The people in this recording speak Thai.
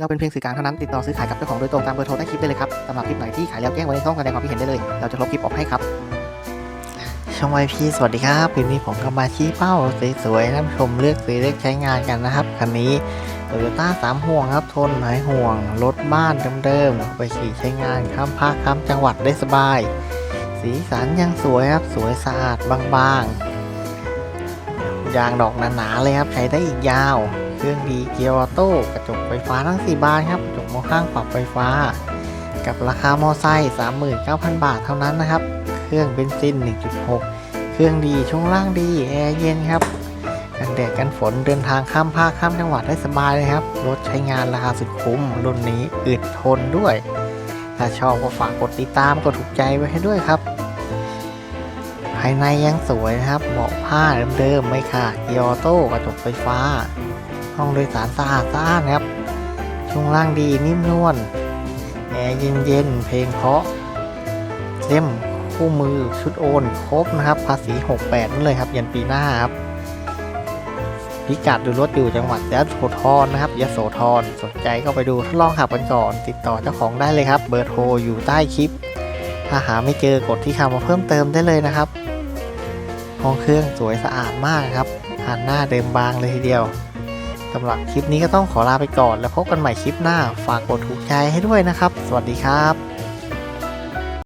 เราเป็นเพียงสื่อกลางเท่านั้นติดต่อซื้อขายกับเจ้าของโดยตรงตามเบอร์โทรใต้คลิปได้เลยครับสำหรับคลิปไหนที่ขายแล้วแจ้งไว้ในช่องแสดงความคิดเห็นได้เลย เราจะลบคลิปออกให้ครับ ช่องไอพีสวัสดีครับคลิปนี้ผมก็มาชี้เป้าสวยๆท่านผู้ชมเลือกซื้อเลือกใช้งานกันนะครับคันนี้โตโยต้าสามห่วงครับทนหายห่วง รถบ้านเดิมๆไปขี่ใช้งานข้ามภาคข้ามจังหวัดได้สบาย สีสันยังสวยครับสวยสะอาดบางๆ ยางดอกหนาๆเลยครับใช้ได้อีกยาว เครื่องดีเกียร์ออโต้กระจกไฟฟ้าทั้ง 4 บานครับกระจกมองข้างปรับไฟฟ้า กับราคามอไซค์39,000 บาทเท่านั้นนะครับ เครื่องเบนซิน 1.6 เครื่องดีช่วงล่างดีแอร์เย็นครับกันแดดกันฝนเดินทางข้ามภาคข้ามจังหวัดได้สบายเลยครับ รถใช้งานราคาสุดคุ้มรุ่นนี้อึดทนด้วย ถ้าชอบก็ฝากกดติดตามกดถูกใจไว้ให้ด้วยครับ ภายในยังสวยนะครับเบาะผ้าเดิมๆไม่ขาดเกียร์ออโต้กระจกไฟฟ้า ห้องโดยสารสะอาดสะอาดครับ ช่วงล่างดีนิ่มนวลแอร์เย็นๆเพลงเพราะเล่มคู่มือชุดโอนครบนะครับ ภาษี 68นั่นเลยครับ ยันปีหน้าครับพิกัดดูรถอยู่จังหวัดยะโสธรนะครับยะโสธรสนใจก็ไปดูทดลองขับกันก่อน ติดต่อเจ้าของได้เลยครับ เบอร์โทรอยู่ใต้คลิป ถ้าหาไม่เจอกดที่คำมาเพิ่มเติมได้เลยนะครับ ห้องเครื่องสวยสะอาดมากครับหันหน้าเดิมบางเลยทีเดียวสำหรับคลิปนี้ก็ต้องขอลาไปก่อน แล้วพบกันใหม่คลิปหน้า ฝากกดถูกใจให้ด้วยนะครับ สวัสดีครับ